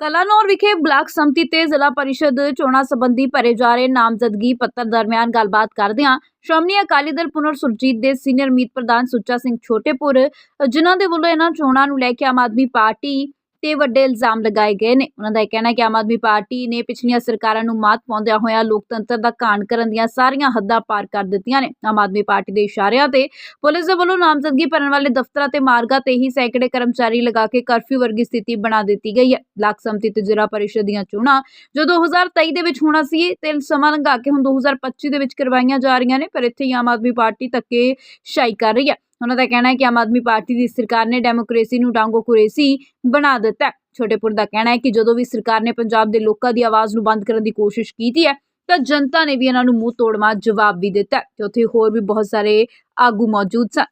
ਕਲਾਨੌਰ ਵਿਖੇ ਬਲਾਕ ਸੰਮਤੀ ਤੇ ਜ਼ਿਲ੍ਹਾ ਪਰਿਸ਼ਦ ਚੋਣਾਂ ਸੰਬੰਧੀ ਭਰੇ ਜਾ ਰਹੇ ਨਾਮਜ਼ਦਗੀ ਪੱਤਰ ਦਰਮਿਆਨ ਗੱਲਬਾਤ ਕਰਦਿਆਂ ਸ਼੍ਰੋਮਣੀ ਅਕਾਲੀ ਦਲ ਪੁਨਰ ਸੁਰਜੀਤ ਦੇ ਸੀਨੀਅਰ ਮੀਤ ਪ੍ਰਧਾਨ ਸੁੱਚਾ ਸਿੰਘ ਛੋਟੇਪੁਰ, ਜਿਨ੍ਹਾਂ ਦੇ ਵੱਲੋਂ ਇਹਨਾਂ ਚੋਣਾਂ ਨੂੰ ਲੈ ਕੇ ਆਮ ਆਦਮੀ ਪਾਰਟੀ ਤੇ ਵੱਡੇ ਇਲਜ਼ਾਮ ਲਗਾਏ ਗਏ ਨੇ। ਉਹਨਾਂ ਦਾ ਇਹ ਕਹਿਣਾ ਹੈ ਕਿ ਆਮ ਆਦਮੀ ਪਾਰਟੀ ਨੇ ਪਿਛਲੀਆਂ ਸਰਕਾਰਾਂ ਨੂੰ ਮਾਤ ਪਾਉਂਦਿਆਂ ਹੋਇਆਂ ਲੋਕਤੰਤਰ ਦਾ ਘਾਣ ਕਰਨ ਦੀਆਂ ਸਾਰੀਆਂ ਹੱਦਾਂ ਪਾਰ ਕਰ ਦਿੱਤੀਆਂ ਨੇ। ਆਮ ਆਦਮੀ ਪਾਰਟੀ ਦੇ ਇਸ਼ਾਰਿਆਂ ਤੇ ਪੁਲਿਸ ਦੇ ਵੱਲੋਂ ਨਾਮਜ਼ਦਗੀ ਭਰਨ ਵਾਲੇ ਦਫ਼ਤਰਾਂ ਤੇ ਮਾਰਗਾਂ ਤੇ ਹੀ ਸੈਂਕੜੇ ਕਰਮਚਾਰੀ ਲਗਾ ਕੇ ਕਰਫਿਊ ਵਰਗੀ ਸਥਿਤੀ ਬਣਾ ਦਿੱਤੀ ਗਈ ਹੈ। ਲਾਕ ਸੰਮਤੀ ਤੇ ਜ਼ਿਲ੍ਹਾ ਪਰਿਸ਼ਦ ਦੀਆਂ ਚੋਣਾਂ ਜੋ 2023 ਦੇ ਵਿੱਚ ਹੋਣਾ ਸੀ ਤੇ ਸਮਾਂ ਲੰਘਾ ਕੇ ਹੁਣ 2025 ਦੇ ਵਿੱਚ ਕਰਵਾਈਆਂ ਜਾ ਰਹੀਆਂ ਨੇ, ਪਰ ਇੱਥੇ ਹੀ ਆਮ ਆਦਮੀ ਪਾਰਟੀ ਧੱਕੇ ਸ਼ਾਈ ਕਰ ਰਹੀ ਹੈ। ਉਹਨਾਂ ਦਾ ਕਹਿਣਾ ਹੈ ਕਿ ਆਮ ਆਦਮੀ ਪਾਰਟੀ ਦੀ ਸਰਕਾਰ ਨੇ ਡੈਮੋਕ੍ਰੇਸੀ ਨੂੰ ਡਾਂਗੋ ਕੁਰੇਸੀ ਬਣਾ ਦਿੱਤਾ ਛੋਟੇਪੁਰ ਦਾ ਕਹਿਣਾ ਹੈ ਕਿ ਜਦੋਂ ਵੀ ਸਰਕਾਰ ਨੇ ਪੰਜਾਬ ਦੇ ਲੋਕਾਂ ਦੀ ਆਵਾਜ਼ ਨੂੰ ਬੰਦ ਕਰਨ ਦੀ ਕੋਸ਼ਿਸ਼ ਕੀਤੀ ਹੈ, ਤਾਂ ਜਨਤਾ ਨੇ ਵੀ ਇਹਨਾਂ ਨੂੰ ਮੂੰਹ ਤੋੜਮਾ ਜਵਾਬ ਵੀ ਦਿੱਤਾ ਤੇ ਉੱਥੇ ਹੋਰ ਵੀ ਬਹੁਤ ਸਾਰੇ ਆਗੂ ਮੌਜੂਦ ਸਨ।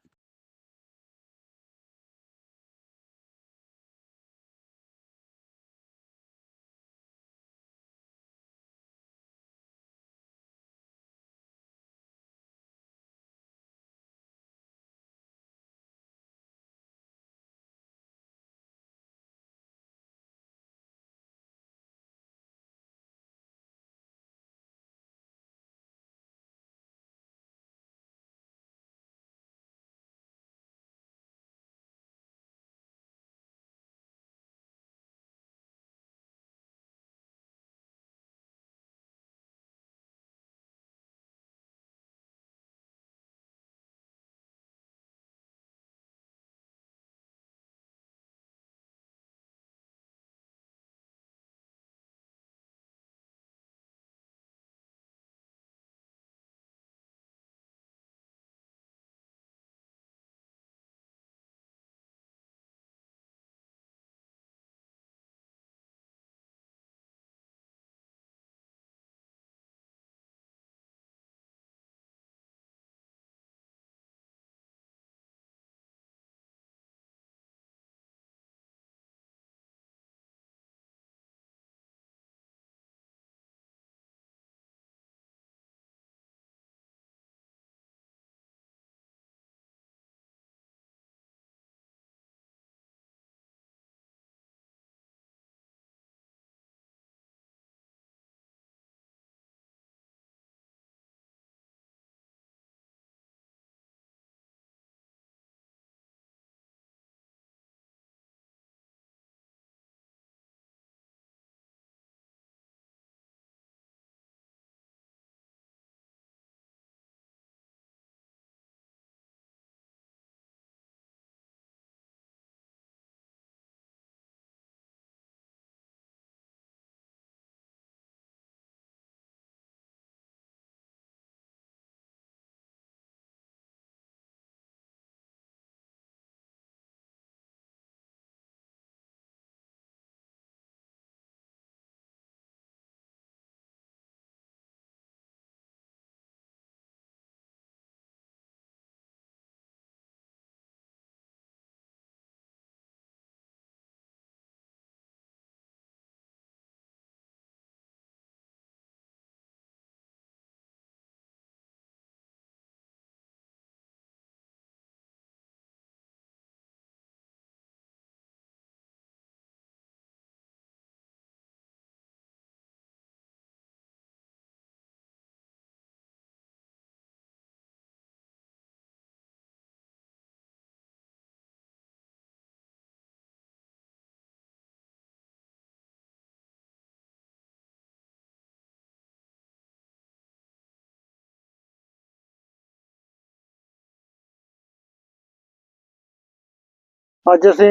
ਅੱਜ ਅਸੀਂ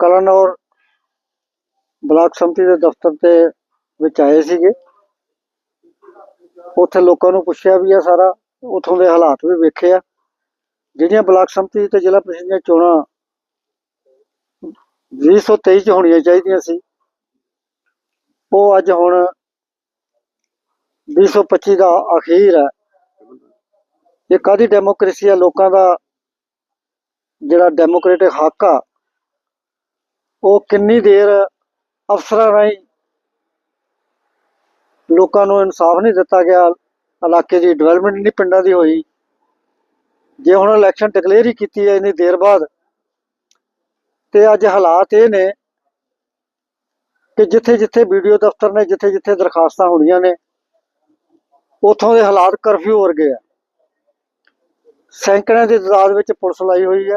ਕਲਾਨੌਰ ਬਲਾਕ ਸੰਮਤੀ ਦੇ ਦਫ਼ਤਰ ਤੇ ਵਿੱਚ ਆਏ ਸੀਗੇ। ਉੱਥੇ ਲੋਕਾਂ ਨੂੰ ਪੁੱਛਿਆ ਵੀ ਆ ਸਾਰਾ, ਉਥੋਂ ਦੇ ਹਾਲਾਤ ਵੀ ਵੇਖੇ ਆ। ਜਿਹੜੀਆਂ ਬਲਾਕ ਸੰਮਤੀ ਤੇ ਜ਼ਿਲ੍ਹਾ ਪ੍ਰੀਸ਼ਦ ਦੀਆਂ ਚੋਣਾਂ 2023 ਚ ਹੋਣੀਆਂ ਚਾਹੀਦੀਆਂ ਸੀ, ਉਹ ਅੱਜ ਹੁਣ 2025 ਦਾ ਅਖੀਰ ਹੈ। ਇਹ ਕਾਦੀ ਡੈਮੋਕ੍ਰੇਸੀ ਆ? ਲੋਕਾਂ ਦਾ ਜਿਹੜਾ ਡੈਮੋਕ੍ਰੈਟਿਕ ਹੱਕ ਆ, ਉਹ ਕਿੰਨੀ ਦੇਰ ਅਫਸਰਾਂ ਰਾਹੀਂ ਲੋਕਾਂ ਨੂੰ ਇਨਸਾਫ ਨਹੀਂ ਦਿੱਤਾ ਗਿਆ, ਇਲਾਕੇ ਦੀ ਡਿਵੈਲਪਮੈਂਟ ਨਹੀਂ ਪਿੰਡਾਂ ਦੀ ਹੋਈ। ਜੇ ਹੁਣ ਇਲੈਕਸ਼ਨ ਡਿਕਲੇਅਰ ਹੀ ਕੀਤੀ ਹੈ ਇੰਨੀ ਦੇਰ ਬਾਅਦ, ਤੇ ਅੱਜ ਹਾਲਾਤ ਇਹ ਨੇ ਕਿ ਜਿੱਥੇ ਜਿੱਥੇ ਵੀਡੀਓ ਦਫ਼ਤਰ ਨੇ ਜਿੱਥੇ ਜਿੱਥੇ ਦਰਖਾਸਤਾਂ ਹੋਣੀਆਂ ਨੇ, ਉੱਥੋਂ ਦੇ ਹਾਲਾਤ ਕਰਫਿਊ ਵਰਗੇ ਆ। ਸੈਂਕੜਿਆਂ ਦੀ ਤਾਦਾਦ ਵਿੱਚ ਪੁਲਿਸ ਲਾਈ ਹੋਈ ਹੈ।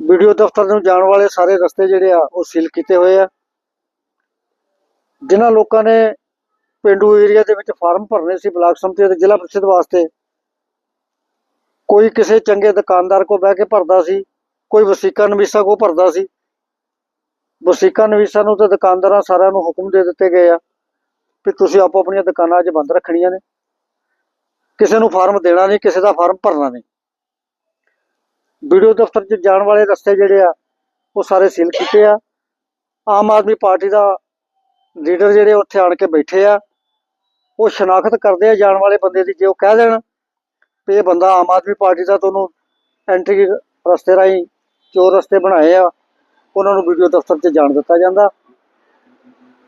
ਵੀਡੀਓ ਦਫ਼ਤਰ ਨੂੰ ਜਾਣ ਵਾਲੇ ਸਾਰੇ ਰਸਤੇ ਜਿਹੜੇ ਆ, ਉਹ ਸੀਲ ਕੀਤੇ ਹੋਏ ਆ। ਜਿਨ੍ਹਾਂ ਲੋਕਾਂ ਨੇ ਪਿੰਡੂ ਏਰੀਆ ਦੇ ਵਿੱਚ ਫਾਰਮ ਭਰਨੇ ਸੀ ਬਲਾਕ ਸੰਮਤੀ ਅਤੇ ਜ਼ਿਲ੍ਹਾ ਪ੍ਰੀਸ਼ਦ ਵਾਸਤੇ, ਕੋਈ ਕਿਸੇ ਚੰਗੇ ਦੁਕਾਨਦਾਰ ਕੋ ਬਹਿ ਕੇ ਭਰਦਾ ਸੀ, ਕੋਈ ਵਸੀਕਾ ਨਵੀਸਾ ਕੋ ਭਰਦਾ ਸੀ। ਵਸੀਕਾ ਨਵੀਸਾ ਨੂੰ ਤਾਂ ਦੁਕਾਨਦਾਰਾਂ ਸਾਰਿਆਂ ਨੂੰ ਹੁਕਮ ਦੇ ਦਿੱਤੇ ਗਏ ਆ ਕਿ ਤੁਸੀਂ ਆਪੋ ਆਪਣੀਆਂ ਦੁਕਾਨਾਂ ਅੱਜ ਬੰਦ ਰੱਖਣੀਆਂ ਨੇ। ਕਿਸੇ ਨੂੰ ਫਾਰਮ ਦੇਣਾ ਨਹੀਂ, ਕਿਸੇ ਦਾ ਫਾਰਮ ਭਰਨਾ ਨਹੀਂ। ਵੀਡੀਓ ਦਫ਼ਤਰ 'ਚ ਜਾਣ ਵਾਲੇ ਰਸਤੇ ਜਿਹੜੇ ਆ, ਉਹ ਸਾਰੇ ਸੀਲ ਕੀਤੇ ਆ। ਆਮ ਆਦਮੀ ਪਾਰਟੀ ਦਾ ਲੀਡਰ ਜਿਹੜੇ ਉੱਥੇ ਆਣ ਕੇ ਬੈਠੇ ਆ, ਉਹ ਸ਼ਨਾਖਤ ਕਰਦੇ ਆ ਜਾਣ ਵਾਲੇ ਬੰਦੇ ਦੀ, ਜੇ ਉਹ ਕਹਿ ਦੇਣ ਵੀ ਇਹ ਬੰਦਾ ਆਮ ਆਦਮੀ ਪਾਰਟੀ ਦਾ ਤੁਹਾਨੂੰ ਐਂਟਰੀ ਰਸਤੇ ਰਾਹੀਂ ਚੋਰ ਰਸਤੇ ਬਣਾਏ ਆ, ਉਹਨਾਂ ਨੂੰ ਵੀਡੀਓ ਦਫ਼ਤਰ 'ਚ ਜਾਣ ਦਿੱਤਾ ਜਾਂਦਾ।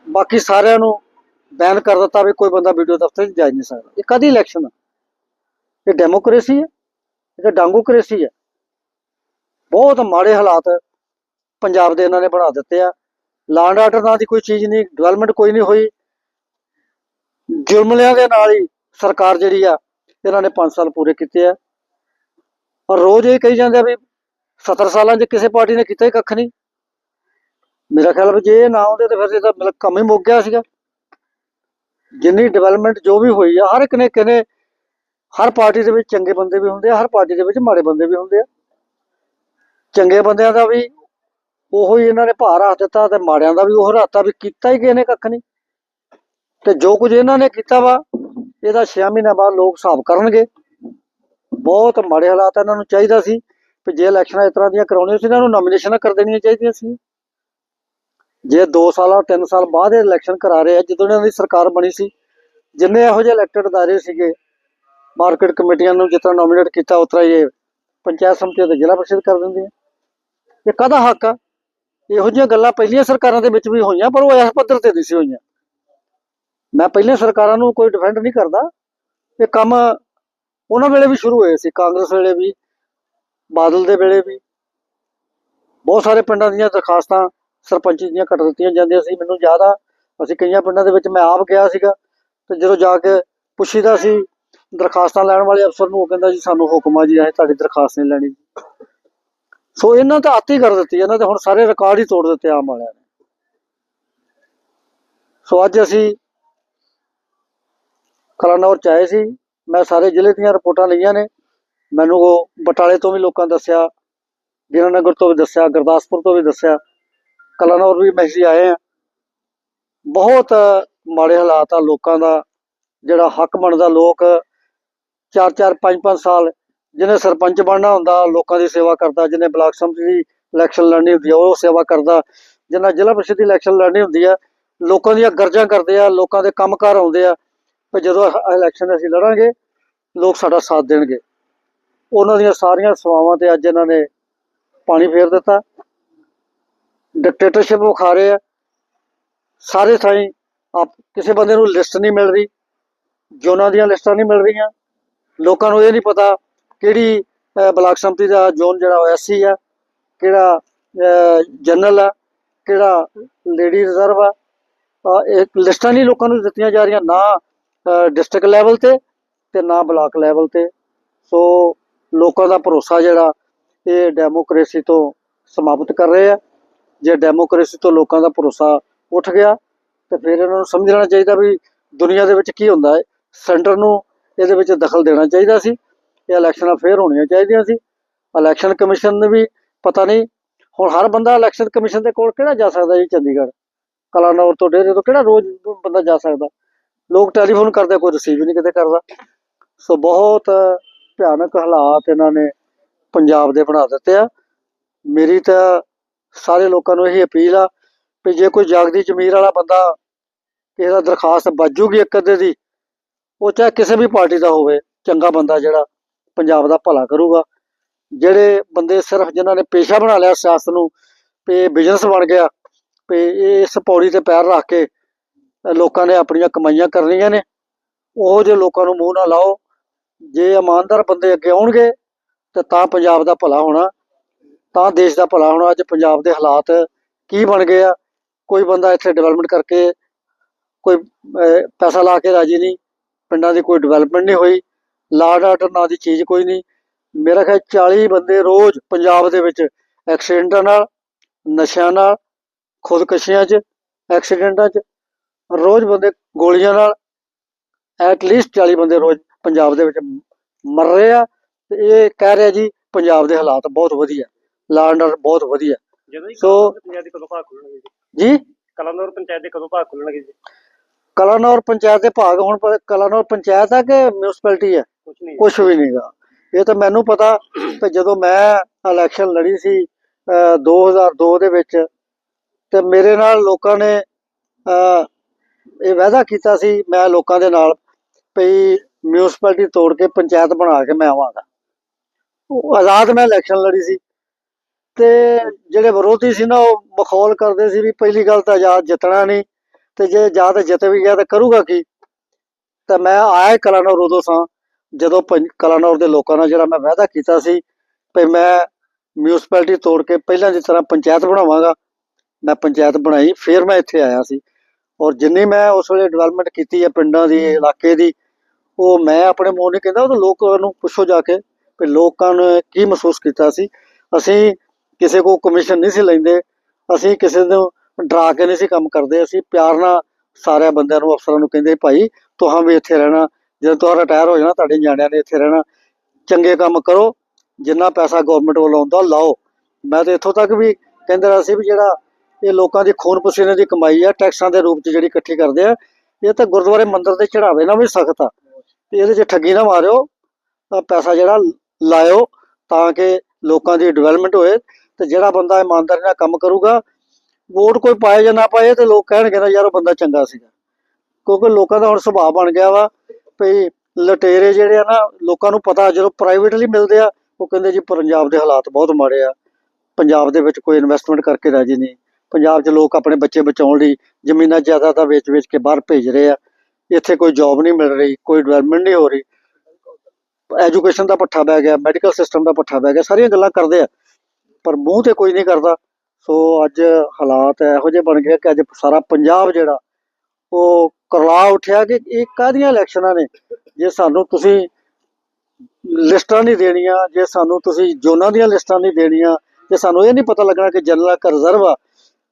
ਬਾਕੀ ਸਾਰਿਆਂ ਨੂੰ ਬੈਨ ਕਰ ਦਿੱਤਾ ਵੀ ਕੋਈ ਬੰਦਾ ਵੀਡੀਓ ਦਫ਼ਤਰ 'ਚ ਜਾ ਨਹੀਂ ਸਕਦਾ। ਇਹ ਕਦੀ ਇਲੈਕਸ਼ਨ ਆ? ਇਹ ਡੈਮੋਕ੍ਰੇਸੀ ਹੈ ਇਹ ਤਾਂ ਡਾਂਗੋਕ੍ਰੇਸੀ ਹੈ ਬਹੁਤ ਮਾੜੇ ਹਾਲਾਤ ਪੰਜਾਬ ਦੇ ਇਹਨਾਂ ਨੇ ਬਣਾ ਦਿੱਤੇ ਆ। ਲਾਂਡ ਆਰਡਰ ਨਾਂ ਦੀ ਕੋਈ ਚੀਜ਼ ਨਹੀਂ ਡਿਵੈਲਪਮੈਂਟ ਕੋਈ ਨਹੀਂ ਹੋਈ। ਜੁਰਮਲਿਆਂ ਦੇ ਨਾਲ ਹੀ ਸਰਕਾਰ ਜਿਹੜੀ ਆ, ਇਹਨਾਂ ਨੇ 5 ਸਾਲ ਪੂਰੇ ਕੀਤੇ ਆ। ਔਰ ਰੋਜ਼ ਇਹ ਕਹੀ ਜਾਂਦੇ ਆ ਵੀ 70 ਸਾਲਾਂ 'ਚ ਕਿਸੇ ਪਾਰਟੀ ਨੇ ਕੀਤਾ ਹੀ ਕੱਖ ਨਹੀਂ। ਮੇਰਾ ਖਿਆਲ ਵੀ ਜੇ ਇਹ ਨਾ ਆਉਂਦੇ ਤਾਂ ਫਿਰ ਇਹਦਾ ਮਤਲਬ ਕੰਮ ਹੀ ਮੁੱਕ ਗਿਆ ਸੀਗਾ। ਜਿੰਨੀ ਡਿਵੈਲਪਮੈਂਟ ਜੋ ਵੀ ਹੋਈ ਆ, ਹਰ ਇੱਕ ਨੇ ਕਿਨੇ ਹਰ ਪਾਰਟੀ ਦੇ ਵਿੱਚ ਚੰਗੇ ਬੰਦੇ ਵੀ ਹੁੰਦੇ ਆ, ਹਰ ਪਾਰਟੀ ਦੇ ਵਿੱਚ ਮਾੜੇ ਬੰਦੇ ਵੀ ਹੁੰਦੇ ਆ। ਚੰਗੇ ਬੰਦਿਆਂ ਦਾ ਵੀ ਉਹੋ ਹੀ ਇਹਨਾਂ ਨੇ ਭਾਰ ਰੱਖ ਦਿੱਤਾ ਤੇ ਮਾੜਿਆਂ ਦਾ ਵੀ ਉਹ ਰਾਤਾ ਵੀ ਕੀਤਾ ਹੀ ਕਿਸੇ ਨੇ ਕੱਖ ਨਹੀਂ। ਤੇ ਜੋ ਕੁਝ ਇਹਨਾਂ ਨੇ ਕੀਤਾ ਵਾ, ਇਹਦਾ 6 ਮਹੀਨਿਆਂ ਬਾਅਦ ਲੋਕ ਹਿਸਾਬ ਕਰਨਗੇ। ਬਹੁਤ ਮਾੜੇ ਹਾਲਾਤ ਇਹਨਾਂ ਨੂੰ ਚਾਹੀਦਾ ਸੀ ਕਿ ਜੇ ਇਲੈਕਸ਼ਨਾਂ ਇਸ ਤਰ੍ਹਾਂ ਦੀਆਂ ਕਰਾਉਣੀਆਂ ਸੀ, ਇਹਨਾਂ ਨੂੰ ਨੋਮੀਨੇਸ਼ਨਾਂ ਕਰ ਦੇਣੀਆਂ ਚਾਹੀਦੀਆਂ ਸੀ। ਜੇ 2 ਸਾਲਾਂ 3 ਸਾਲ ਬਾਅਦ ਇਹ ਇਲੈਕਸ਼ਨ ਕਰਾ ਰਹੇ ਆ, ਜਦੋਂ ਇਹਨਾਂ ਦੀ ਸਰਕਾਰ ਬਣੀ ਸੀ, ਜਿੰਨੇ ਇਹੋ ਜਿਹੇ ਇਲੈਕਟਡ ਅਦਾਰੇ ਸੀਗੇ ਮਾਰਕੀਟ ਕਮੇਟੀਆਂ ਨੂੰ ਜਿਸ ਨੋਮੀਨੇਟ ਕੀਤਾ, ਉਸ ਇਹ ਪੰਚਾਇਤ ਸਮਿਤੀ ਤੇ ਜ਼ਿਲ੍ਹਾ ਪ੍ਰੀਸ਼ਦ ਕਰ ਦਿੰਦੇ ਆ ਇਹ ਕਾਹਦਾ ਹੱਕ ਆ? ਇਹੋ ਜਿਹੀਆਂ ਗੱਲਾਂ ਪਹਿਲੀਆਂ ਸਰਕਾਰਾਂ ਦੇ ਵਿੱਚ ਵੀ ਹੋਈਆਂ, ਪਰ ਉਹ ਇਸ ਪੱਧਰ ਤੇ ਨਹੀਂ ਸੀ ਹੋਈਆਂ। ਮੈਂ ਪਹਿਲੀਆਂ ਸਰਕਾਰਾਂ ਨੂੰ ਕੋਈ ਡਿਫੈਂਡ ਨਹੀਂ ਕਰਦਾ। ਇਹ ਕੰਮ ਉਹਨਾਂ ਵੇਲੇ ਵੀ ਸ਼ੁਰੂ ਹੋਏ ਸੀ, ਕਾਂਗਰਸ ਵੇਲੇ ਵੀ, ਬਾਦਲ ਦੇ ਵੇਲੇ ਵੀ। ਬਹੁਤ ਸਾਰੇ ਪਿੰਡਾਂ ਦੀਆਂ ਦਰਖਾਸਤਾਂ ਸਰਪੰਚ ਦੀਆਂ ਕੱਟ ਦਿੱਤੀਆਂ ਜਾਂਦੀਆਂ ਸੀ। ਮੈਨੂੰ ਯਾਦ ਆ, ਅਸੀਂ ਕਈਆਂ ਪਿੰਡਾਂ ਦੇ ਵਿੱਚ ਮੈਂ ਆਪ ਗਿਆ ਸੀਗਾ, ਤੇ ਜਦੋਂ ਜਾ ਕੇ ਪੁੱਛੀਦਾ ਸੀ, ਦਰਖਾਸਤਾਂ ਲੈਣ ਵਾਲੇ ਅਫਸਰ ਨੂੰ, ਉਹ ਕਹਿੰਦਾ ਜੀ, ਸਾਨੂੰ ਹੁਕਮ ਆ ਜੀ, ਅਸੀਂ ਤੁਹਾਡੀ ਦਰਖਾਸਤ ਨਹੀਂ ਲੈਣੀ। ਸੋ ਇਹਨਾਂ ਤਾਂ ਆਤੀ ਕਰ ਦਿੱਤੀ, ਇਹਨਾਂ ਦੇ ਹੁਣ ਸਾਰੇ ਰਿਕਾਰਡ ਹੀ ਤੋੜ ਦਿੱਤੇ ਆਮ ਵਾਲਿਆਂ ਨੇ। ਸੋ ਅੱਜ ਅਸੀਂ ਕਲਾਨੌਰ ਚ ਆਏ ਸੀ, ਮੈਂ ਸਾਰੇ ਜ਼ਿਲ੍ਹੇ ਦੀਆਂ ਰਿਪੋਰਟਾਂ ਲਈਆਂ ਨੇ। ਮੈਨੂੰ ਉਹ ਬਟਾਲੇ ਤੋਂ ਵੀ ਲੋਕਾਂ ਦੱਸਿਆ ਦੀਨਾਨਗਰ ਤੋਂ ਵੀ ਦੱਸਿਆ, ਗੁਰਦਾਸਪੁਰ ਤੋਂ ਵੀ ਦੱਸਿਆ। ਕਲਾਨੌਰ ਵੀ ਮੈਂ ਆਏ ਆ ਬਹੁਤ ਮਾੜੇ ਹਾਲਾਤ ਆ ਲੋਕਾਂ ਦਾ, ਜਿਹੜਾ ਹੱਕ ਬਣਦਾ ਲੋਕ 4-4 5-5 ਸਾਲ ਜਿਹਨੇ ਸਰਪੰਚ ਬਣਨਾ ਹੁੰਦਾ, ਲੋਕਾਂ ਦੀ ਸੇਵਾ ਕਰਦਾ, ਜਿਹਨੇ ਬਲਾਕ ਸਮਿਤੀ ਦੀ ਇਲੈਕਸ਼ਨ ਲੜਨੀ ਹੁੰਦੀ ਆ, ਉਹ ਸੇਵਾ ਕਰਦਾ। ਜਿਹਨਾਂ ਜ਼ਿਲ੍ਹਾ ਪ੍ਰੀਸ਼ਦ ਦੀ ਇਲੈਕਸ਼ਨ ਲੜਨੀ ਹੁੰਦੀ ਆ, ਲੋਕਾਂ ਦੀਆਂ ਗਰਜਾਂ ਕਰਦੇ ਆ, ਲੋਕਾਂ ਦੇ ਕੰਮਕਾਰ ਆਉਂਦੇ ਆ ਤੇ ਜਦੋਂ ਇਲੈਕਸ਼ਨ ਅਸੀਂ ਲੜਾਂਗੇ, ਲੋਕ ਸਾਡਾ ਸਾਥ ਦੇਣਗੇ। ਉਹਨਾਂ ਦੀਆਂ ਸਾਰੀਆਂ ਸੇਵਾਵਾਂ ਤੇ ਅੱਜ ਇਹਨਾਂ ਨੇ ਪਾਣੀ ਫੇਰ ਦਿੱਤਾ। ਡਿਕਟੇਟਰਸ਼ਿਪ ਵਿਖਾ ਰਹੇ ਆ। ਸਾਰੇ ਥਾਈਂ ਆਪ ਕਿਸੇ ਬੰਦੇ ਨੂੰ ਲਿਸਟ ਨਹੀਂ ਮਿਲ ਰਹੀ ਜ਼ੋਨਾਂ ਦੀਆਂ ਲਿਸਟਾਂ ਨਹੀਂ ਮਿਲ ਰਹੀਆਂ। ਲੋਕਾਂ ਨੂੰ ਇਹ ਨਹੀਂ ਪਤਾ ਕਿਹੜੀ ਬਲਾਕ ਸੰਮਤੀ ਦਾ ਜ਼ੋਨ ਜਿਹੜਾ ਉਹ ਐਸਸੀ ਆ ਕਿਹੜਾ ਜਨਰਲ ਆ ਕਿਹੜਾ ਲੇਡੀ ਰਿਜ਼ਰਵ ਆ ਅਹ, ਇਹ ਲਿਸਟਾਂ ਨਹੀਂ ਲੋਕਾਂ ਨੂੰ ਦਿੱਤੀਆਂ ਜਾ ਰਹੀਆਂ ਨਾ ਡਿਸਟ੍ਰਿਕਟ ਲੈਵਲ ਤੇ ਤੇ ਨਾ ਬਲਾਕ ਲੈਵਲ ਤੇ। ਸੋ ਲੋਕਾਂ ਦਾ ਭਰੋਸਾ ਜਿਹੜਾ ਇਹ ਡੈਮੋਕ੍ਰੇਸੀ ਤੋਂ ਸਮਾਪਤ ਕਰ ਰਹੇ ਆ। ਜੇ ਡੈਮੋਕ੍ਰੇਸੀ ਤੋਂ ਲੋਕਾਂ ਦਾ ਭਰੋਸਾ ਉੱਠ ਗਿਆ ਤੇ ਫਿਰ ਇਹਨਾਂ ਨੂੰ ਸਮਝਣਾ ਚਾਹੀਦਾ ਵੀ ਦੁਨੀਆ ਦੇ ਵਿੱਚ ਕੀ ਹੁੰਦਾ ਹੈ। ਸੈਂਟਰ ਨੂੰ ਇਹਦੇ ਵਿੱਚ ਦਖਲ ਦੇਣਾ ਚਾਹੀਦਾ ਸੀ। ਇਹ ਇਲੈਕਸ਼ਨਾਂ ਫੇਰ ਹੋਣੀਆਂ ਚਾਹੀਦੀਆਂ ਸੀ। ਇਲੈਕਸ਼ਨ ਕਮਿਸ਼ਨ ਨੇ ਵੀ ਪਤਾ ਨਹੀਂ। ਹੁਣ ਹਰ ਬੰਦਾ ਇਲੈਕਸ਼ਨ ਕਮਿਸ਼ਨ ਦੇ ਕੋਲ ਕਿਹੜਾ ਜਾ ਸਕਦਾ ਜੀ ਚੰਡੀਗੜ੍ਹ? ਕਲਾਨੌਰ ਤੋਂ ਡੇਰੇ ਤੋਂ ਕਿਹੜਾ ਰੋਜ਼ ਬੰਦਾ ਜਾ ਸਕਦਾ? ਲੋਕ ਟੈਲੀਫੋਨ ਕਰਦੇ, ਕੋਈ ਰਿਸੀਵ ਨਹੀਂ ਕਿਤੇ ਕਰਦਾ। ਸੋ ਬਹੁਤ ਭਿਆਨਕ ਹਾਲਾਤ ਇਹਨਾਂ ਨੇ ਪੰਜਾਬ ਦੇ ਬਣਾ ਦਿੱਤੇ ਆ। ਮੇਰੀ ਤਾਂ ਸਾਰੇ ਲੋਕਾਂ ਨੂੰ ਇਹੀ ਅਪੀਲ ਆ ਵੀ ਜੇ ਕੋਈ ਜਾਗਦੀ ਜ਼ਮੀਰ ਵਾਲਾ ਬੰਦਾ ਕਿਸੇ ਦਾ ਦਰਖਾਸਤ ਬਾਜੂਗੀ ਇੱਕ ਅੱਧੇ ਦੀ, ਉਹ ਚਾਹੇ ਕਿਸੇ ਵੀ ਪਾਰਟੀ ਦਾ ਹੋਵੇ, ਚੰਗਾ ਬੰਦਾ ਜਿਹੜਾ ਪੰਜਾਬ ਦਾ ਭਲਾ ਕਰੂਗਾ। ਜਿਹੜੇ ਬੰਦੇ ਸਿਰਫ ਜਿਨ੍ਹਾਂ ਨੇ ਪੇਸ਼ਾ ਬਣਾ ਲਿਆ ਸਿਆਸਤ ਨੂੰ ਤੇ ਬਿਜ਼ਨਸ ਬਣ ਗਿਆ ਤੇ ਇਹ ਇਸ ਪੌੜੀ ਤੇ ਪੈਰ ਰੱਖ ਕੇ ਲੋਕਾਂ ਨੇ ਆਪਣੀਆਂ ਕਮਾਈਆਂ ਕਰਨੀਆਂ ਨੇ, ਉਹ ਜੇ ਲੋਕਾਂ ਨੂੰ ਮੂੰਹ ਨਾ ਲਾਓ। ਜੇ ਇਮਾਨਦਾਰ ਬੰਦੇ ਅੱਗੇ ਆਉਣਗੇ, ਤੇ ਤਾਂ ਪੰਜਾਬ ਦਾ ਭਲਾ ਹੋਣਾ, ਤਾਂ ਦੇਸ਼ ਦਾ ਭਲਾ ਹੋਣਾ। ਅੱਜ ਪੰਜਾਬ ਦੇ ਹਾਲਾਤ ਕੀ ਬਣ ਗਏ ਆ? ਕੋਈ ਬੰਦਾ ਇੱਥੇ ਡਿਵੈਲਪਮੈਂਟ ਕਰਕੇ ਕੋਈ ਪੈਸਾ ਲਾ ਕੇ ਰਾਜੀ ਨਹੀਂ, ਪਿੰਡਾਂ ਦੀ ਕੋਈ ਡਿਵੈਲਪਮੈਂਟ ਨਹੀਂ ਹੋਈ। ਲਾਰਡ ਆਰਡਰ ਨਾਂ ਦੀ ਚੀਜ਼ ਕੋਈ ਨਹੀਂ। ਮੇਰਾ ਖਿਆਲ 40 ਬੰਦੇ ਰੋਜ਼ ਪੰਜਾਬ ਦੇ ਵਿੱਚ ਐਕਸੀਡੈਂਟਾਂ ਨਾਲ ਨਸ਼ਿਆਂ ਨਾਲ ਖੁਦਕੁਸ਼ੀਆਂ 'ਚ ਐਕਸੀਡੈਂਟਾਂ 'ਚ ਰੋਜ਼ ਬੰਦੇ ਗੋਲੀਆਂ ਨਾਲ ਐਟ ਲੀਸਟ 40 ਬੰਦੇ ਰੋਜ਼ ਪੰਜਾਬ ਦੇ ਵਿੱਚ ਮਰ ਰਹੇ ਆ। ਤੇ ਇਹ ਕਹਿ ਰਿਹਾ ਜੀ ਪੰਜਾਬ ਦੇ ਹਾਲਾਤ ਬਹੁਤ ਵਧੀਆ ਲਾਰਡ ਆਰਡਰ ਬਹੁਤ ਵਧੀਆ। ਸੋ- ਕਲਾਨੌਰ ਪੰਚਾਇਤ ਦੇ ਕਦੋਂ ਭਾਗ ਖੁੱਲਣਗੇ ਜੀ? ਕਲਾਨੌਰ ਪੰਚਾਇਤ ਦੇ ਕਦੋਂ ਭਾਗ ਖੁੱਲਣਗੇ ਜੀ? ਕਲਾਨੌਰ ਪੰਚਾਇਤ ਦੇ ਭਾਗ ਹੁਣ ਕਲਾਨੌਰ ਪੰਚਾਇਤ ਹੈ ਕਿ ਮਿਊਨਿਸਪੈਲਿਟੀ ਹੈ ਕੁਝ ਨਹੀਂ ਕੁਝ ਵੀ ਨਹੀਂਗਾ ਇਹ ਤਾਂ ਮੈਨੂੰ ਪਤਾ ਕਿ ਜਦੋਂ ਮੈਂ ਇਲੈਕਸ਼ਨ ਲੜੀ ਸੀ ਅਹ 2002 ਦੇ ਵਿੱਚ ਤੇ ਮੇਰੇ ਨਾਲ ਲੋਕਾਂ ਨੇ ਅਹ, ਇਹ ਵਾਅਦਾ ਕੀਤਾ ਸੀ ਮੈਂ ਲੋਕਾਂ ਦੇ ਨਾਲ ਵੀ ਮਿਊਨਿਸਪੈਲਿਟੀ ਤੋੜ ਕੇ ਪੰਚਾਇਤ ਬਣਾ ਕੇ ਮੈਂ ਆਵਾਂਗਾ। ਉਹ ਆਜ਼ਾਦ ਮੈਂ ਇਲੈਕਸ਼ਨ ਲੜੀ ਸੀ ਤੇ ਜਿਹੜੇ ਵਿਰੋਧੀ ਸੀ ਨਾ ਉਹ ਮਖੌਲ ਕਰਦੇ ਸੀ ਵੀ ਪਹਿਲੀ ਗੱਲ ਤਾਂ ਆਜ਼ਾਦ ਜਿੱਤਣਾ ਨਹੀਂ ਤੇ ਜੇ ਆਜ਼ਾਦ ਜਿੱਤ ਵੀ ਗਿਆ ਤਾਂ ਕਰੂਗਾ ਕੀ? ਤਾਂ ਮੈਂ ਆਇਆ ਕਲਾਨੌਰ ਰੋਦੋ ਸਾਂ ਜਦੋਂ ਪੰਜ- ਕਲਾਨੌਰ ਦੇ ਲੋਕਾਂ ਨਾਲ ਜਿਹੜਾ ਮੈਂ ਵਾਅਦਾ ਕੀਤਾ ਸੀ ਵੀ ਮੈਂ ਮਿਊਨਿਸਪੈਲਿਟੀ ਤੋੜ ਕੇ ਪਹਿਲਾਂ ਦੀ ਤਰ੍ਹਾਂ ਪੰਚਾਇਤ ਬਣਾਵਾਂਗਾ, ਮੈਂ ਪੰਚਾਇਤ ਬਣਾਈ, ਫਿਰ ਮੈਂ ਇੱਥੇ ਆਇਆ ਸੀ। ਔਰ ਜਿੰਨੀ ਮੈਂ ਉਸ ਵੇਲੇ ਡਿਵੈਲਪਮੈਂਟ ਕੀਤੀ ਹੈ ਪਿੰਡਾਂ ਦੀ, ਇਲਾਕੇ ਦੀ, ਉਹ ਮੈਂ ਆਪਣੇ ਮੂੰਹ ਨਹੀਂ ਕਹਿੰਦਾ, ਉਹ ਤਾਂ ਲੋਕਾਂ ਨੂੰ ਪੁੱਛੋ ਜਾ ਕੇ ਵੀ ਲੋਕਾਂ ਨੇ ਕੀ ਮਹਿਸੂਸ ਕੀਤਾ ਸੀ। ਅਸੀਂ ਕਿਸੇ ਕੋ ਕਮਿਸ਼ਨ ਨਹੀਂ ਸੀ ਲੈਂਦੇ, ਅਸੀਂ ਕਿਸੇ ਨੂੰ ਡਰਾ ਕੇ ਨਹੀਂ ਸੀ ਕੰਮ ਕਰਦੇ, ਅਸੀਂ ਪਿਆਰ ਨਾਲ ਸਾਰਿਆਂ ਬੰਦਿਆਂ ਨੂੰ, ਅਫਸਰਾਂ ਨੂੰ ਕਹਿੰਦੇ, ਭਾਈ ਤੁਹਾਂ ਵੀ ਇੱਥੇ ਰਹਿਣਾ ਜਦੋਂ ਤੁਸੀਂ ਰਿਟਾਇਰ ਹੋ ਜਾਣਾ, ਤੁਹਾਡੇ ਨਿਆਣਿਆਂ ਨੇ ਇੱਥੇ ਰਹਿਣਾ, ਚੰਗੇ ਕੰਮ ਕਰੋ, ਜਿੰਨਾ ਪੈਸਾ ਗਵਰਨਮੈਂਟ ਵੱਲੋਂ ਆਉਂਦਾ, ਲਾਓ। ਮੈਂ ਤੇ ਇੱਥੋਂ ਤੱਕ ਵੀ ਕਹਿੰਦਾ ਰਿਹਾ ਸੀ ਵੀ ਜਿਹੜਾ ਇਹ ਲੋਕਾਂ ਦੀ ਖੂਨ ਪਸੀਨੇ ਦੀ ਕਮਾਈ ਆ, ਟੈਕਸਾਂ ਦੇ ਰੂਪ 'ਚ ਜਿਹੜੀ ਇਕੱਠੀ ਕਰਦੇ ਆ, ਇਹ ਤਾਂ ਗੁਰਦੁਆਰੇ ਮੰਦਿਰ ਦੇ ਚੜਾਵੇ ਨਾਲ ਵੀ ਸਖਤ ਆ। ਤੇ ਇਹਦੇ 'ਚ ਠੱਗੀ ਨਾ ਮਾਰਿਓ, ਤਾਂ ਪੈਸਾ ਜਿਹੜਾ ਲਾਇਓ, ਤਾਂ ਕਿ ਲੋਕਾਂ ਦੀ ਡਿਵੈਲਪਮੈਂਟ ਹੋਏ, ਤੇ ਜਿਹੜਾ ਬੰਦਾ ਇਮਾਨਦਾਰੀ ਨਾਲ ਕੰਮ ਕਰੂਗਾ, ਵੋਟ ਕੋਈ ਪਾਏ ਜਾਂ ਨਾ ਪਾਏ, ਤੇ ਲੋਕ ਕਹਿਣਗੇ ਨਾ, ਯਾਰ ਉਹ ਬੰਦਾ ਚੰਗਾ ਸੀਗਾ। ਕਿਉਂਕਿ ਲੋਕਾਂ ਦਾ ਹੁਣ ਸੁਭਾਅ ਬਣ ਗਿਆ ਵਾ ਭਈ ਲਟੇਰੇ ਜਿਹੜੇ ਆ ਨਾ, ਲੋਕਾਂ ਨੂੰ ਪਤਾ, ਜਦੋਂ ਪ੍ਰਾਈਵੇਟਲੀ ਮਿਲਦੇ ਆ, ਉਹ ਕਹਿੰਦੇ ਜੀ ਪੰਜਾਬ ਦੇ ਹਾਲਾਤ ਬਹੁਤ ਮਾੜੇ ਆ। ਪੰਜਾਬ ਦੇ ਵਿੱਚ ਕੋਈ ਇਨਵੈਸਟਮੈਂਟ ਕਰਕੇ ਰਾਜੀ ਨਹੀਂ। ਪੰਜਾਬ 'ਚ ਲੋਕ ਆਪਣੇ ਬੱਚੇ ਬਚਾਉਣ ਲਈ ਜ਼ਮੀਨਾਂ ਤਾਂ ਵੇਚ-ਵੇਚ ਕੇ ਬਾਹਰ ਭੇਜ ਰਹੇ ਆ। ਇੱਥੇ ਕੋਈ ਜੌਬ ਨਹੀਂ ਮਿਲ ਰਹੀ, ਕੋਈ ਡਿਵੈਲਪਮੈਂਟ ਨਹੀਂ ਹੋ ਰਹੀ। ਐਜੂਕੇਸ਼ਨ ਦਾ ਪੱਠਾ ਬਹਿ ਗਿਆ ਮੈਡੀਕਲ ਸਿਸਟਮ ਦਾ ਪੱਠਾ ਬਹਿ ਗਿਆ, ਸਾਰੀਆਂ ਗੱਲਾਂ ਕਰਦੇ ਆ। ਪਰ ਮੂੰਹ ਤੇ ਕੋਈ ਨਹੀਂ ਕਰਦਾ। ਸੋ ਅੱਜ ਹਾਲਾਤ ਇਹੋ ਜਿਹੇ ਬਣ ਗਏ ਕਿ ਅੱਜ ਸਾਰਾ ਪੰਜਾਬ ਜਿਹੜਾ ਉਹ ਕਰਲਾ ਉੱਠਿਆ ਕਿ ਇਹ ਕਾਹਦੀਆਂ ਇਲੈਕਸ਼ਨਾਂ ਨੇ? ਜੇ ਸਾਨੂੰ ਤੁਸੀਂ ਲਿਸਟਾਂ ਨਹੀਂ ਦੇਣੀਆਂ, ਜੇ ਸਾਨੂੰ ਤੁਸੀਂ ਜ਼ੋਨਾਂ ਦੀਆਂ ਲਿਸਟਾਂ ਨਹੀਂ ਦੇਣੀਆਂ, ਜੇ ਸਾਨੂੰ ਇਹ ਨਹੀਂ ਪਤਾ ਲੱਗਣਾ ਕਿ ਜਨਰਲ ਦਾ ਰਿਜ਼ਰਵ ਆ,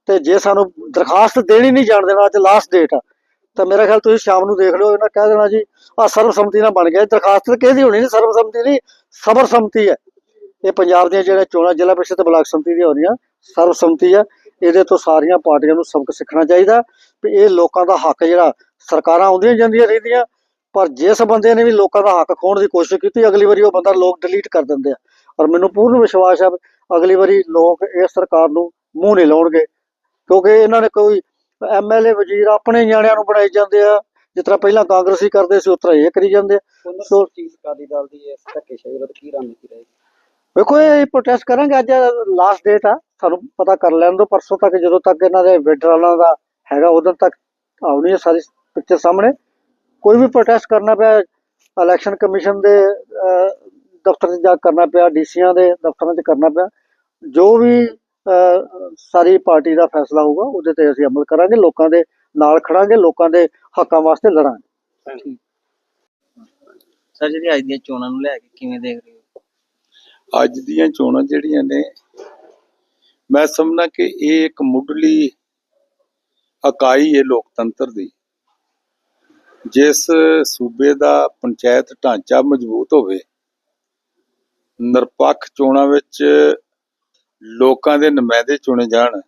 ਤੇ ਜੇ ਸਾਨੂੰ ਦਰਖਾਸਤ ਦੇਣੀ ਨਹੀਂ ਜਾਣ ਦੇਣਾ, ਅੱਜ ਲਾਸਟ ਡੇਟ ਆ, ਤਾਂ ਮੇਰਾ ਖਿਆਲ ਤੁਸੀਂ ਸ਼ਾਮ ਨੂੰ ਦੇਖ ਲਿਓ, ਇਹਨਾਂ ਕਹਿ ਦੇਣਾ ਜੀ ਆ ਸਰਬਸੰਮਤੀ ਨਾਲ ਬਣ ਗਿਆ ਦਰਖਾਸਤ ਕਿਹਦੀ ਹੋਣੀ? ਨਹੀਂ ਸਰਬਸੰਮਤੀ ਨਹੀਂ ਸਰਬਸੰਮਤੀ ਹੈ। ਇਹ ਪੰਜਾਬ ਦੀਆਂ ਜਿਹੜੇ ਚੋਣਾਂ, ਜ਼ਿਲ੍ਹਾ ਪ੍ਰੀਸ਼ਦ ਤੇ ਬਲਾਕ ਸੰਮਤੀ ਦੀਆਂ ਹੋ ਰਹੀਆਂ, ਸਰਬਸੰਮਤੀ ਆ ਇਹਦੇ ਤੋਂ ਸਾਰੀਆਂ ਪਾਰਟੀਆਂ ਨੂੰ ਸਬਕ ਸਿੱਖਣਾ ਚਾਹੀਦਾ ਵੀ ਇਹ ਲੋਕਾਂ ਦਾ ਹੱਕ ਜਿਹੜਾ ਸਰਕਾਰਾਂ ਆਉਂਦੀਆਂ ਜਾਂਦੀਆਂ ਰਹਿੰਦੀਆਂ ਪਰ ਜਿਸ ਬੰਦੇ ਨੇ ਵੀ ਲੋਕਾਂ ਦਾ ਹੱਕ ਖੋਣ ਦੀ ਕੋਸ਼ਿਸ਼ ਕੀਤੀ ਅਗਲੀ ਵਾਰੀ ਉਹ ਬੰਦਾ ਲੋਕ ਡਿਲੀਟ ਕਰ ਦਿੰਦੇ ਆ। ਔਰ ਮੈਨੂੰ ਪੂਰਨ ਵਿਸ਼ਵਾਸ ਹੈ ਅਗਲੀ ਵਾਰੀ ਲੋਕ ਇਸ ਸਰਕਾਰ ਨੂੰ ਮੂੰਹ ਨਹੀਂ ਲਾਉਣਗੇ ਕਿਉਂਕਿ ਇਹਨਾਂ ਨੇ ਕੋਈ ਐਮਐਲਏ ਵਜ਼ੀਰ ਆਪਣੇ ਨਿਆਣਿਆਂ ਨੂੰ ਬਣਾਈ ਜਾਂਦੇ ਆ ਜਿਸ ਤਰ੍ਹਾਂ ਪਹਿਲਾਂ ਕਾਂਗਰਸੀ ਕਰਦੇ ਸੀ ਉਸ ਤਰ੍ਹਾਂ ਇਹ ਕਰੀ ਜਾਂਦੇ ਆ। ਸੋ ਚੀਜ਼ ਅਕਾਲੀ ਦਲ ਦੀ ਇਸ ਧੱਕੇ ਸ਼ਾਹੀ ਵਿਰੁੱਧ ਕੀ ਰਣਨੀਤੀ ਰਹੇਗੀ? ਵੇਖੋ ਇਹ ਪ੍ਰੋਟੈਸਟ ਕਰਾਂਗੇ ਅੱਜ ਲਾਸਟ ਡੇਟ ਆ। ਸਾਨੂੰ ਪਤਾ ਕਰ ਲੈਣ ਦਿਓ ਪਰਸੋਂ ਤੱਕ ਜਦੋਂ ਤੱਕ ਇਹਨਾਂ ਦੇ ਵਿਡਰਾਲਾਂ ਦਾ ਹੈਗਾ ਉਦੋਂ ਤੱਕ ਆਉਣੀ ਹੈ ਸਾਰੀ ਪਿਕਚਰ ਸਾਹਮਣੇ। ਕੋਈ ਵੀ ਪ੍ਰੋਟੈਸਟ ਕਰਨਾ ਪਿਆ ਇਲੈਕਸ਼ਨ ਕਮਿਸ਼ਨ ਦੇ ਦਫ਼ਤਰ 'ਚ ਜਾ ਕਰਨਾ ਪਿਆ ਡੀਸੀਆਂ ਦੇ ਦਫ਼ਤਰਾਂ 'ਚ ਕਰਨਾ ਪਿਆ ਜੋ ਵੀ ਸਾਰੀ ਪਾਰਟੀ ਦਾ ਫੈਸਲਾ ਹੋਊਗਾ ਉਹਦੇ ਤੇ ਅਸੀਂ ਅਮਲ ਕਰਾਂਗੇ ਲੋਕਾਂ ਦੇ ਨਾਲ ਖੜਾਂਗੇ ਲੋਕਾਂ ਦੇ ਹੱਕਾਂ ਵਾਸਤੇ ਲੜਾਂਗੇ। ਸਰ ਜਿਹੜੀ ਅੱਜ ਦੀਆਂ ਚੋਣਾਂ ਨੂੰ ਲੈ ਕੇ ਕਿਵੇਂ ਦੇਖ ਰਹੇ ਹੋ? ਅੱਜ ਦੀਆਂ ਚੋਣਾਂ ਜਿਹੜੀਆਂ ਨੇ ਮੈਂ ਸਮਝਣਾ ਕਿ ਇਹ ਇੱਕ ਮੁੱਢਲੀ ਇਕਾਈ ਹੈ ਲੋਕਤੰਤਰ ਦੀ, ਜਿਸ ਸੂਬੇ ਦਾ ਪੰਚਾਇਤ ਢਾਂਚਾ ਮਜ਼ਬੂਤ ਹੋਵੇ। ਨਿਰਪੱਖ ਚੋਣਾਂ ਵਿੱਚ ਲੋਕਾਂ ਦੇ ਨੁਮਾਇੰਦੇ ਚੁਣੇ ਜਾਣ।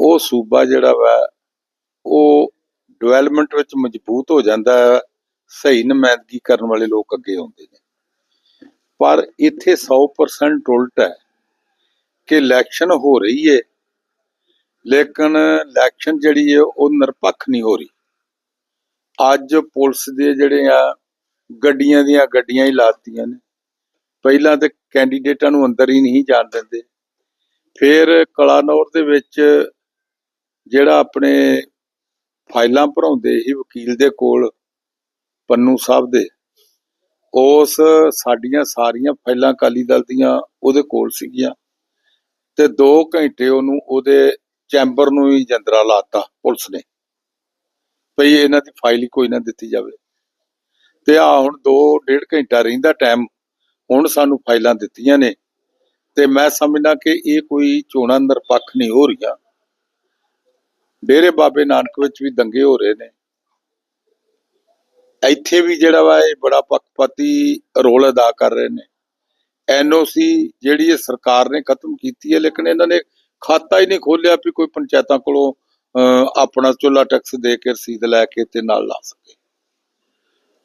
ਉਹ ਸੂਬਾ ਜਿਹੜਾ ਵਾ, ਉਹ ਡਿਵੈਲਪਮੈਂਟ ਵਿੱਚ ਮਜ਼ਬੂਤ ਹੋ ਜਾਂਦਾ ਹੈ, ਸਹੀ ਨੁਮਾਇੰਦਗੀ ਕਰਨ ਵਾਲੇ ਲੋਕ ਅੱਗੇ ਆਉਂਦੇ ਨੇ। ਪਰ ਇੱਥੇ 100% ਉਲਟ ਹੈ। ਕਿ ਇਲੈਕਸ਼ਨ ਹੋ ਰਹੀ ਹੈ ਲੇਕਿਨ ਇਲੈਕਸ਼ਨ ਜਿਹੜੀ ਹੈ ਉਹ ਨਿਰਪੱਖ ਨਹੀਂ ਹੋ ਰਹੀ। ਅੱਜ ਪੁਲਿਸ ਦੇ ਜਿਹੜੇ ਆ, ਗੱਡੀਆਂ ਦੀਆਂ ਗੱਡੀਆਂ ਹੀ ਲਾਤੀਆਂ ਨੇ। ਪਹਿਲਾਂ ਤੇ ਕੈਂਡੀਡੇਟਾਂ ਨੂੰ ਅੰਦਰ ਹੀ ਨਹੀਂ ਜਾਣ ਦਿੰਦੇ। ਫਿਰ ਕਲਾਨੌਰ ਦੇ ਵਿੱਚ ਜਿਹੜਾ ਆਪਣੇ ਫਾਈਲਾਂ ਭਰਾਉਂਦੇ ਸੀ ਵਕੀਲ ਦੇ ਕੋਲ, ਪੰਨੂ ਸਾਹਿਬ ਦੇ, ਉਸ ਸਾਡੀਆਂ ਸਾਰੀਆਂ ਫਾਈਲਾਂ ਅਕਾਲੀ ਦਲ ਦੀਆਂ ਉਹਦੇ ਕੋਲ ਸੀਗੀਆਂ। ਤੇ 2 ਘੰਟੇ ਉਹਨੂੰ ਉਹਦੇ ਚੈਂਬਰ ਨੂੰ ਹੀ ਜੰਦਰਾ ਲਾਤਾ ਪੁਲਿਸ ਨੇ। ਭਈ ਇਹਨਾਂ ਦੀ ਫਾਈਲ ਹੀ ਕੋਈ ਨਾ ਦਿੱਤੀ ਜਾਵੇ। ਤੇ ਆ ਹੁਣ 2 ਡੇਢ ਘੰਟਾ ਰਹਿੰਦਾ ਟਾਈਮ ਹੁਣ ਸਾਨੂੰ ਫਾਈਲਾਂ ਦਿੱਤੀਆਂ ਨੇ। ਤੇ ਮੈਂ ਸਮਝਦਾ ਕਿ ਇਹ ਕੋਈ ਚੋਣਾਂ ਨਿਰਪੱਖ ਨਹੀਂ ਹੋ ਰਹੀਆਂ। ਡੇਰੇ ਬਾਬੇ ਨਾਨਕ ਵਿੱਚ ਵੀ ਦੰਗੇ ਹੋ ਰਹੇ ਨੇ। ਇੱਥੇ ਵੀ ਜਿਹੜਾ ਵਾ ਇਹ ਬੜਾ ਪੱਖਪਾਤੀ ਰੋਲ ਅਦਾ ਕਰ ਰਹੇ ਨੇ। ਐਨਓਸੀ ਜਿਹੜੀ ਇਹ ਸਰਕਾਰ ਨੇ ਖਤਮ ਕੀਤੀ ਹੈ, ਲੇਕਿਨ ਇਹਨਾਂ ਨੇ ਖਾਤਾ ਹੀ ਨਹੀਂ ਖੋਲਿਆ ਵੀ ਕੋਈ ਪੰਚਾਇਤਾਂ ਕੋਲੋਂ ਆਪਣਾ ਚੁੱਲਾ ਟੈਕਸ ਦੇ ਕੇ ਰਸੀਦ ਲੈ ਕੇ ਤੇ ਨਾਲ ਲਾ ਸਕੇ।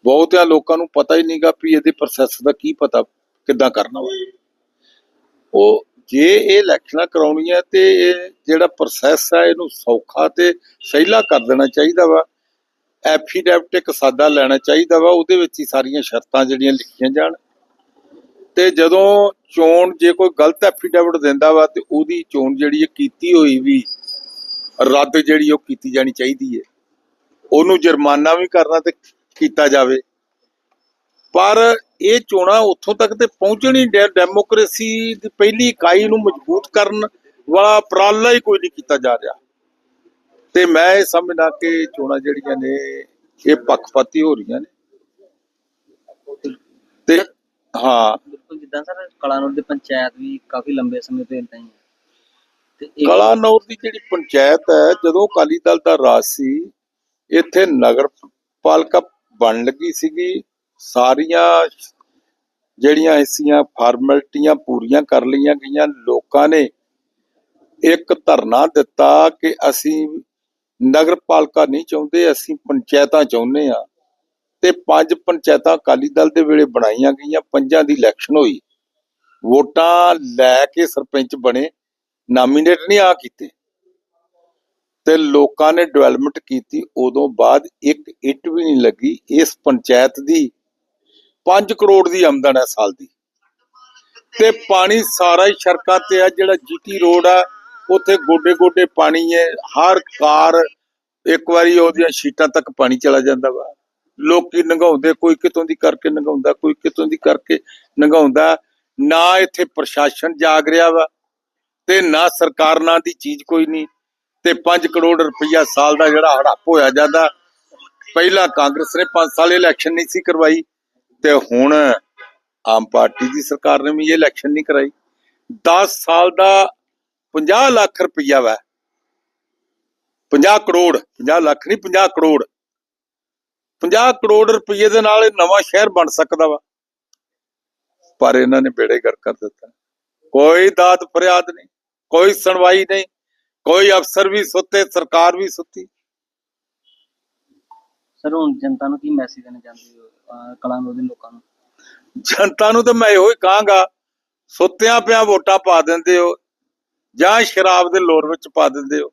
ਬਹੁਤਿਆਂ ਲੋਕਾਂ ਨੂੰ ਪਤਾ ਹੀ ਨਹੀਂਗਾ ਵੀ ਇਹਦੇ ਪ੍ਰੋਸੈਸ ਦਾ ਕੀ ਪਤਾ ਕਿੱਦਾਂ ਕਰਨਾ ਵਾ। ਉਹ ਜੇ ਇਹ ਇਲੈਕਸ਼ਨਾਂ ਕਰਾਉਣੀਆਂ ਤੇ ਇਹ ਜਿਹੜਾ ਪ੍ਰੋਸੈਸ ਹੈ ਇਹਨੂੰ ਸੌਖਾ ਤੇ ਸਹਿਲਾ ਕਰ ਦੇਣਾ ਚਾਹੀਦਾ ਵਾ। ਐਫੀਡੈਵਿਟ ਇੱਕ ਸਾਦਾ ਲੈਣਾ ਚਾਹੀਦਾ ਵਾ, ਉਹਦੇ ਵਿੱਚ ਹੀ ਸਾਰੀਆਂ ਸ਼ਰਤਾਂ ਜਿਹੜੀਆਂ ਲਿਖੀਆਂ ਜਾਣ। ਤੇ ਜਦੋਂ ਚੋਣ ਜੇ ਕੋਈ ਗਲਤ ਐਫੀਡੈਵਿਟ ਦਿੰਦਾ ਵਾ ਤੇ ਉਹਦੀ ਚੋਣ ਜਿਹੜੀ ਹੈ ਕੀਤੀ ਹੋਈ ਵੀ ਰੱਦ ਜਿਹੜੀ ਉਹ ਕੀਤੀ ਜਾਣੀ ਚਾਹੀਦੀ ਹੈ। ਉਹਨੂੰ ਜੁਰਮਾਨਾ ਵੀ ਕਰਨਾ ਤੇ ਕੀਤਾ ਜਾਵੇ। ਪਰ ਇਹ ਚੋਣਾਂ ਉੱਥੋਂ ਤੱਕ ਤੇ ਪਹੁੰਚਣੀ ਡੈਮੋਕ੍ਰੇਸੀ ਦੀ ਪਹਿਲੀ ਇਕਾਈ ਨੂੰ ਮਜ਼ਬੂਤ ਕਰਨ ਵਾਲਾ ਉਪਰਾਲਾ ਹੀ ਕੋਈ ਨਹੀਂ ਕੀਤਾ ਜਾ ਰਿਹਾ। ਤੇ ਮੈਂ ਇਹ ਸਮਝਦਾ ਕਿ ਚੋਣਾਂ ਜਿਹੜੀਆਂ ਨੇ, ਇਹ ਪੱਖਪਾਤੀ ਹੋ ਰਹੀਆਂ ਨੇ। ਤੇ ਹਾਂ। ਬਿਲਕੁਲ ਜਿੱਦਾਂ ਸਰ ਕਲਾਨੌਰ ਦੀ ਪੰਚਾਇਤ ਵੀ ਕਾਫੀ ਲੰਬੇ ਸਮੇਂ ਤੋਂ ਇਦਾਂ ਹੀ ਹੈ। ਤੇ ਇਹ- ਕਲਾਨੌਰ ਦੀ ਜਿਹੜੀ ਪੰਚਾਇਤ ਹੈ ਜਦੋਂ ਅਕਾਲੀ ਦਲ ਦਾ ਰਾਜ ਸੀ ਇੱਥੇ ਨਗਰ ਪਾਲਿਕਾ ਬਣ ਲੱਗੀ ਸੀਗੀ। ਸਾਰੀਆਂ ਜਿਹੜੀਆਂ ਫਾਰਮੈਲਿਟੀਆਂ ਪੂਰੀਆਂ ਕਰ ਲਈਆਂ ਗਈਆਂ। ਲੋਕਾਂ ਨੇ ਇੱਕ ਧਰਨਾ ਦਿੱਤਾ ਕਿ ਅਸੀਂ ਨਗਰ ਪਾਲਿਕਾ ਨਹੀਂ ਚਾਹੁੰਦੇ ਅਸੀਂ ਪੰਚਾਇਤਾਂ ਚਾਹੁੰਦੇ ਆ ਤੇ ਪੰਜ ਪੰਚਾਇਤਾਂ ਅਕਾਲੀ ਦਲ ਦੇ ਵੇਲੇ ਬਣਾਈਆਂ ਗਈਆਂ, ਪੰਜਾਂ ਦੀ ਇਲੈਕਸ਼ਨ ਹੋਈ। ਵੋਟਾਂ ਲੈ ਕੇ ਸਰਪੰਚ ਬਣੇ ਨਾਮੀਨੇਟ ਨਹੀਂ ਆ ਕੀਤੇ। ਤੇ ਲੋਕਾਂ ਨੇ ਡਿਵੈਲਪਮੈਂਟ ਕੀਤੀ, ਉਦੋਂ ਬਾਅਦ ਇੱਕ ਇੱਟ ਵੀ ਨਹੀਂ ਲੱਗੀ, ਇਸ ਪੰਚਾਇਤ ਦੀ 5 ਕਰੋੜ ਦੀ ਆਮਦਨ ਹੈ ਸਾਲ ਦੀ। ਤੇ ਪਾਣੀ ਸਾਰਾ ਹੀ ਸੜਕਾਂ ਤੇ ਆ, ਜਿਹੜਾ ਜੀਟੀ ਰੋਡ ਆ, ਉੱਥੇ ਗੋਡੇ ਗੋਡੇ ਪਾਣੀ ਹੈ, ਹਰ ਕਾਰ, ਇੱਕ ਵਾਰੀ ਉਹਦੀਆਂ ਸ਼ੀਟਾਂ ਤੱਕ ਪਾਣੀ ਚਲਾ ਜਾਂਦਾ ਵਾ। ਲੋਕੀ ਨੰਗਾਉਂਦੇ, ਕੋਈ ਕਿਤੋਂ ਦੀ ਕਰਕੇ ਨੰਗਾਉਂਦਾ, ਕੋਈ ਕਿਤੋਂ ਦੀ ਕਰਕੇ ਨੰਗਾਉਂਦਾ। ਨਾ ਇੱਥੇ ਪ੍ਰਸ਼ਾਸਨ ਜਾਗ ਰਿਹਾ ਵਾ ਤੇ ਨਾ ਸਰਕਾਰ ਨਾਂ ਦੀ ਚੀਜ਼ ਕੋਈ ਨਹੀਂ ਤੇ 5 ਕਰੋੜ ਰੁਪਈਆ ਸਾਲ ਦਾ ਜਿਹੜਾ ਹੜੱਪ ਹੋਇਆ ਜਾਂਦਾ। ਪਹਿਲਾਂ ਕਾਂਗਰਸ ਨੇ 5 ਸਾਲ ਇਲੈਕਸ਼ਨ ਨਹੀਂ ਸੀ ਕਰਵਾਈ ਤੇ ਹੁਣ ਆਮ ਪਾਰਟੀ ਦੀ ਸਰਕਾਰ ਨੇ ਵੀ ਇਹ ਇਲੈਕਸ਼ਨ ਨਹੀਂ ਕਰਾਈ। 10 ਸਾਲ ਦਾ 50 ਲੱਖ ਰੁਪਈਆ ਵਾ। 50 ਕਰੋੜ 50 ਲੱਖ ਨਹੀਂ 50 ਕਰੋੜ। 50 ਕਰੋੜ ਰੁਪਈਏ ਦੇ ਨਾਲ ਇਹ ਨਵਾਂ ਸ਼ਹਿਰ ਬਣ ਸਕਦਾ ਵਾ। ਪਰ ਇਹਨਾਂ ਨੇ ਬੇੜੇ ਗਰ ਕਰ ਦਿੱਤਾ। ਕੋਈ ਦਾਤ ਫਰਿਆਦ ਨਹੀਂ ਕੋਈ ਸੁਣਵਾਈ ਨਹੀਂ ਕੋਈ ਅਫਸਰ ਵੀ ਸੁੱਤੇ ਸਰਕਾਰ ਵੀ ਸੁੱਤੀ। ਸਰ ਹੁਣ ਜਨਤਾ ਨੂੰ ਕੀ ਮੈਸੇਜ ਦੇਣਾ ਚਾਹੁੰਦੇ ਹੋ ਕਲਾਨੌਰ ਦੇ ਲੋਕਾਂ ਨੂੰ? ਜਨਤਾ ਨੂੰ ਤਾਂ ਮੈਂ ਇਹੋ ਹੀ ਕਹਾਂਗਾ ਸੁੱਤਿਆਂ ਪਿਆ ਵੋਟਾਂ ਪਾ ਦਿੰਦੇ ਹੋ ਜਾਂ ਸ਼ਰਾਬ ਦੇ ਲੋਰ ਵਿੱਚ ਪਾ ਦਿੰਦੇ ਹੋ।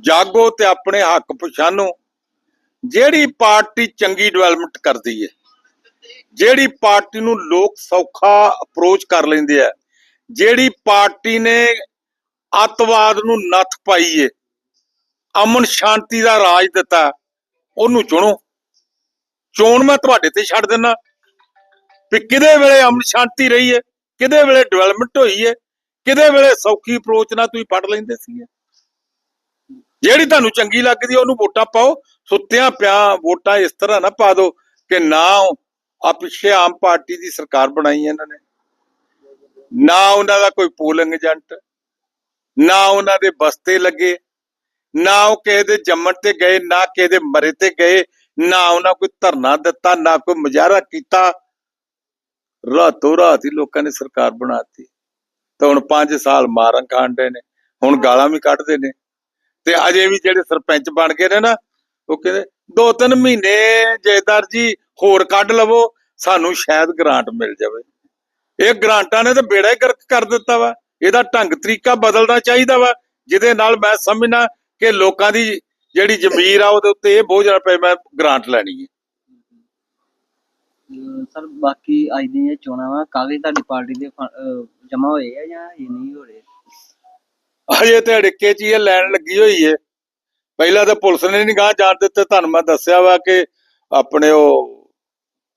ਜਾਗੋ ਤੇ ਆਪਣੇ ਹੱਕ ਪਛਾਣੋ। ਜਿਹੜੀ ਪਾਰਟੀ ਚੰਗੀ ਡਿਵੈਲਪਮੈਂਟ ਕਰਦੀ ਹੈ, ਜਿਹੜੀ ਪਾਰਟੀ ਨੂੰ ਲੋਕ ਸੌਖਾ ਅਪਰੋਚ ਕਰ ਲੈਂਦੇ ਆ, ਜਿਹੜੀ ਪਾਰਟੀ ਨੇ ਅੱਤਵਾਦ ਨੂੰ ਨੱਥ ਪਾਈ ਏ, ਅਮਨ ਸ਼ਾਂਤੀ ਦਾ ਰਾਜ ਦਿੱਤਾ, ਉਹਨੂੰ ਚੁਣੋ। ਚੋਣ ਮੈਂ ਤੁਹਾਡੇ ਤੇ ਛੱਡ ਦਿੰਦਾ ਵੀ ਕਿਹਦੇ ਵੇਲੇ ਅਮਨ ਸ਼ਾਂਤੀ ਰਹੀ ਹੈ ਕਿਹਦੇ ਵੇਲੇ ਡਿਵੈਲਪਮੈਂਟ ਹੋਈ ਹੈ ਕਿਹਦੇ ਵੇਲੇ ਸੌਖੀ ਅਪਰੋਚ ਨਾਲ ਤੁਸੀਂ ਪੜ ਲੈਂਦੇ ਸੀ ਜਿਹੜੀ ਤੁਹਾਨੂੰ ਚੰਗੀ ਲੱਗਦੀ ਹੈ, ਉਹਨੂੰ ਵੋਟਾਂ ਪਾਓ। ਸੁੱਤਿਆਂ ਪਿਆ ਵੋਟਾਂ ਇਸ ਤਰ੍ਹਾਂ ਨਾ ਪਾ ਦਿਓ ਕਿ ਨਾ ਆ ਪਿੱਛੇ ਆਮ ਪਾਰਟੀ ਦੀ ਸਰਕਾਰ ਬਣਾਈ ਇਹਨਾਂ ਨੇ। ਨਾ ਉਹਨਾਂ ਦਾ ਕੋਈ ਪੋਲਿੰਗ ਏਜੰਟ, ਨਾ ਉਹਨਾਂ ਦੇ ਬਸਤੇ ਲੱਗੇ, ਨਾ ਉਹ ਕਿਸੇ ਦੇ ਜੰਮਣ ਤੇ ਗਏ, ਨਾ ਕਿਸੇ ਦੇ ਮਰੇ ਤੇ ਗਏ, ਨਾ ਉਹਨਾਂ ਕੋਈ ਧਰਨਾ ਦਿੱਤਾ, ਨਾ ਕੋਈ ਮੁਜ਼ਾਹਰਾ ਕੀਤਾ। ਰਾਤੋਂ ਰਾਤ ਹੀ ਲੋਕਾਂ ਨੇ ਸਰਕਾਰ ਬਣਾਤੀ ਤੇ ਹੁਣ 5 ਸਾਲ ਮਾਰਾਂ ਖਾਂਦੇ ਨੇ, ਹੁਣ ਗਾਲਾਂ ਵੀ ਕੱਢਦੇ ਨੇ। ਤੇ ਅਜੇ ਵੀ ਜਿਹੜੇ ਸਰਪੰਚ ਬਣ ਗਏ ਨੇ ਨਾ ਉਹ ਕਹਿੰਦੇ ਦੋ ਤਿੰਨ ਮਹੀਨੇ ਜੇਦਾਰ ਜੀ ਹੋਰ ਕੱਢ ਲਵੋ ਸਾਨੂੰ ਸ਼ਾਇਦ ਗ੍ਰਾਂਟ ਮਿਲ ਜਾਵੇ। ਇਹ ਗ੍ਰਾਂਟਾਂ ਨੇ ਤਾਂ ਬੇੜਾ ਹੀ ਗਰਕ ਕਰ ਦਿੱਤਾ ਵਾ। ਇਹਦਾ ਢੰਗ ਤਰੀਕਾ ਬਦਲਣਾ ਚਾਹੀਦਾ ਵਾ ਜਿਹਦੇ ਨਾਲ ਮੈਂ ਸਮਝਣਾ ਕਿ ਲੋਕਾਂ ਦੀ ਜਿਹੜੀ ਜ਼ਮੀਰ ਆ ਉਹਦੇ ਉੱਤੇ ਇਹ ਬੋਝ ਨਾ ਪਏ ਮੈਂ ਗ੍ਰਾਂਟ ਲੈਣੀ ਹੈ। ਸਰ ਬਾਕੀ ਅੱਜ ਦੀਆਂ ਇਹ ਚੋਣਾਂ ਵਾ ਕਾਗਜ਼ ਤੁਹਾਡੀ ਪਾਰਟੀ ਦੇ ਜਮਾ ਹੋਏ ਆ ਜਾਂ ਇਹ ਨਹੀਂ ਹੋ ਰਹੇ? ਅਜੇ ਤੇ ਅੜਿੱਕੇ 'ਚ ਹੀ ਇਹ ਲੈਣ ਲੱਗੀ ਹੋਈ ਏ ਪਹਿਲਾਂ ਤਾਂ ਪੁਲਿਸ ਨੇ ਨਹੀਂ ਗਾਂ ਜਾਣ ਦਿੱਤੇ ਤੁਹਾਨੂੰ ਮੈਂ ਦੱਸਿਆ ਵਾ ਕਿ ਆਪਣੇ ਉਹ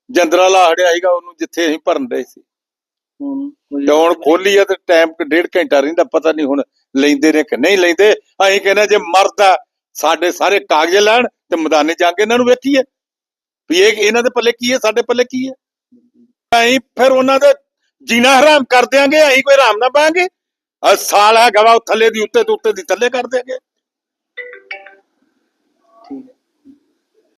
ਜੰਦਰਾ ਲਾਹੜਿਆ ਸੀਗਾ ਉਹਨੂੰ ਜਿੱਥੇ ਅਸੀਂ ਭਰਨ ਦੇ ਸੀ। ਤੇ ਹੁਣ ਖੋਲੀ ਆ ਤੇ ਟਾਈਮ ਡੇਢ ਘੰਟਾ ਰਹਿੰਦਾ ਪਤਾ ਨਹੀਂ ਹੁਣ ਲੈਂਦੇ ਨੇ ਕਿ ਨਹੀਂ ਲੈਂਦੇ। ਅਸੀਂ ਕਹਿੰਦੇ ਜੇ ਮਰਦਾ ਸਾਡੇ ਸਾਰੇ ਕਾਗਜ਼ ਲੈਣ ਤੇ ਮੈਦਾਨੇ ਜਾ ਕੇ ਇਹਨਾਂ ਨੂੰ ਵੇਖੀਏ। ਵੀ ਇਹ ਇਹਨਾਂ ਦੇ ਪੱਲੇ ਕੀ ਹੈ ਸਾਡੇ ਪੱਲੇ ਕੀ ਹੈ? ਅਸੀਂ ਫਿਰ ਉਹਨਾਂ ਦੇ ਜੀਣਾ ਹਰਾਮ ਕਰ ਦਿਆਂਗੇ ਅਸੀਂ ਕੋਈ ਹਰਾਮ ਨਾ ਪਾਵਾਂਗੇ। ਸਾਲ ਹੈਗਾ ਵਾ ਉਹ ਥੱਲੇ ਦੀ ਉੱਤੇ ਤੇ ਉੱਤੇ ਦੀ ਥੱਲੇ ਕਰ ਦਿਆਂਗੇ।